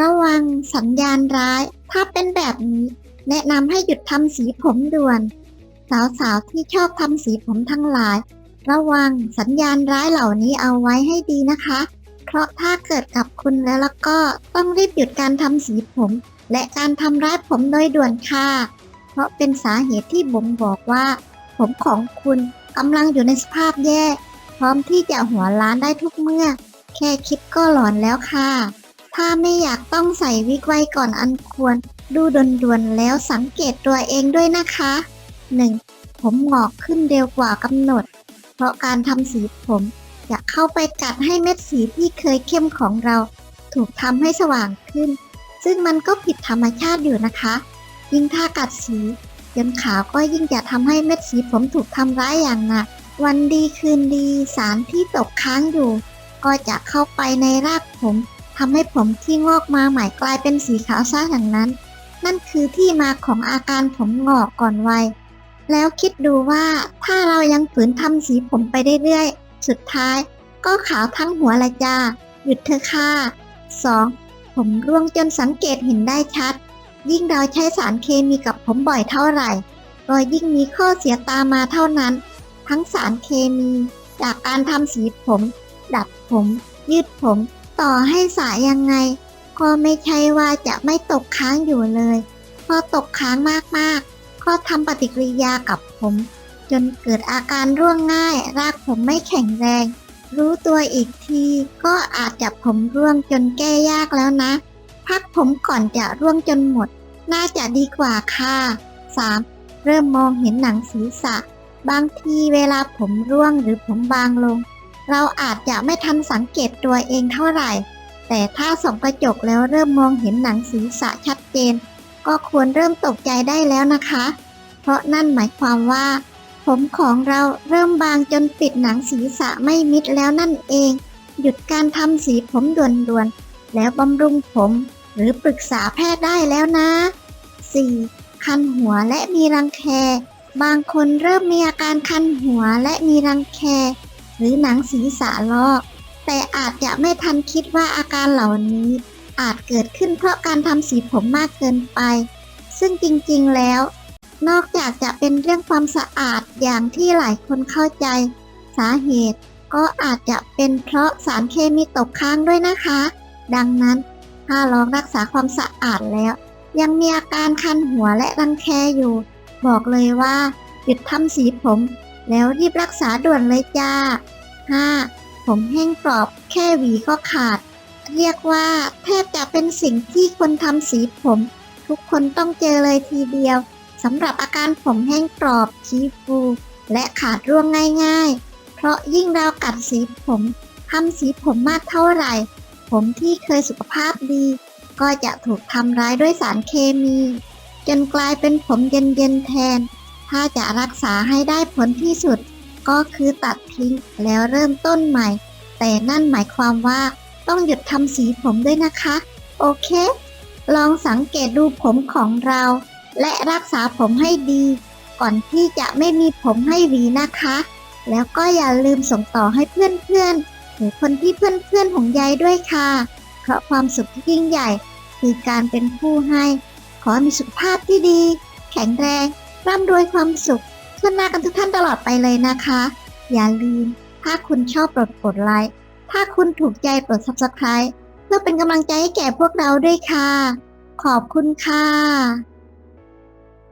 ระวังสัญญาณร้าย ถ้าเป็นแบบนี้ แนะนำให้หยุดทำสีผมด่วน สาวๆที่ชอบทำสีผมทั้งหลาย ระวังสัญญาณร้ายเหล่านี้เอาไว้ให้ดีนะคะ เพราะถ้าเกิดกับคุณแล้วแล้วก็ต้องรีบหยุดการทำสีผม และการทำร้ายผมโดยด่วนค่ะ เพราะเป็นสาเหตุที่บ่งบอกว่า ผมของคุณกำลังอยู่ในสภาพแย่ พร้อมที่จะหัวล้านได้ทุกเมื่อ แค่คิดก็หลอนแล้วค่ะ ถ้าไม่อยากต้องใส่วิกไว้ก่อนอันควร ดูด่วนๆแล้วสังเกตตัวเองด้วยนะคะ 1. ผมหงอกขึ้นเร็วกว่ากำหนด เพราะการทำสีผมจะเข้าไปกัดให้เม็ดสีที่เคยเข้มของเรา ถูกทำให้สว่างขึ้น ซึ่งมันก็ผิดธรรมชาติอยู่นะคะ ยิ่งถ้ากัดสีจนขาวก็ยิ่งจะทำให้เม็ดสีผมถูกทำร้ายอย่างหนักวันดีคืนดีสารที่ตกค้างอยู่ ก็จะเข้าไปในรากผม ทำให้ผมที่งอกมาใหม่กลายเป็นสีขาวซะอย่างนั้น นั่นคือที่มาของอาการผมงอกก่อนวัย แล้วคิดดูว่าถ้าเรายังฝืนทำสีผมไปเรื่อยๆ สุดท้ายก็ขาวทั้งหัวละจ้า หยุดเถอะค่ะ 2. ผมร่วงจนสังเกตเห็นได้ชัด ยิ่งเราใช้สารเคมีกับผมบ่อยเท่าไหร่ก็ยิ่งมีข้อเสียตามมาเท่านั้น ทั้งสารเคมี จากการทำสีผม ดัดผม ยืดผม ต่อให้สายยังไง ก็ไม่ใช่ว่าจะไม่ตกค้างอยู่เลย พอตกค้างมากๆ ก็ทำปฏิกิริยากับผม จนเกิดอาการร่วงง่าย รากผมไม่แข็งแรง รู้ตัวอีกทีก็อาจจะผมร่วงจนแก้ยากแล้วนะ พักผมก่อนจะร่วงจนหมด น่าจะดีกว่าค่ะ 3. เริ่มมองเห็นหนังศีรษะ บางทีเวลาผมร่วงหรือผมบางลง เราอาจจะไม่ทันสังเกตตัวเองเท่าไหร่ แต่ถ้าส่องกระจกแล้วเริ่มมองเห็นหนังศีรษะชัดเจน ก็ควรเริ่มตกใจได้แล้วนะคะ เพราะนั่นหมายความว่า ผมของเราเริ่มบางจนปิดหนังศีรษะไม่มิดแล้วนั่นเอง หยุดการทำสีผมด่วนๆ แล้วบำรุงผม หรือปรึกษาแพทย์ได้แล้วนะ 4. คันหัวและมีรังแค บางคนเริ่มมีอาการคันหัวและมีรังแค หรือหนังศีรษะลอก แต่อาจจะไม่ทันคิดว่าอาการเหล่านี้ อาจเกิดขึ้นเพราะการทำสีผมมากเกินไป ซึ่งจริงๆแล้ว นอกจากจะเป็นเรื่องความสะอาดอย่างที่หลายคนเข้าใจ สาเหตุก็อาจจะเป็นเพราะสารเคมีตกค้างด้วยนะคะ ดังนั้นถ้าลองรักษาความสะอาดแล้ว ยังมีอาการคันหัวและรังแคอยู่ บอกเลยว่าหยุดทำสีผม แล้วรีบรักษาด่วนเลยจ้า 5. ผมแห้งกรอบแค่หวีก็ขาด เรียกว่าแทบจะเป็นสิ่งที่คนทำสีผม ทุกคนต้องเจอเลยทีเดียวสำหรับอาการผมแห้งกรอบชี้ฟู และขาดร่วงง่าย ๆ เพราะยิ่งเรากัดสีผมทำสีผมมากเท่าไหร่ ผมที่เคยสุขภาพดี ก็จะถูกทำร้ายด้วยสารเคมี จนกลายเป็นผมเย็นๆแทน ถ้าจะรักษาให้ได้ผลที่สุด ก็คือตัดทิ้งแล้วเริ่มต้นใหม่ แต่นั่นหมายความว่าต้องหยุดทำสีผมด้วยนะคะ โอเค ลองสังเกตดูผมของเรา และรักษาผมให้ดี ก่อนที่จะไม่มีผมให้หวีนะคะ แล้วก็อย่าลืมส่งต่อให้เพื่อนๆหรือคนที่เพื่อนๆของยายด้วยค่ะ เพราะความสุขที่ยิ่งใหญ่ คือการเป็นผู้ให้ ขอมีสุขภาพที่ดี แข็งแรง ร่ำรวยความสุขทั่วหน้ากันทุกท่านตลอดไปเลยนะคะ อย่าลืม ถ้าคุณชอบโปรดกดไลค์ ถ้าคุณถูกใจโปรด subscribe เพื่อเป็นกำลังใจให้แก่พวกเราด้วยค่ะ ขอบคุณค่ะ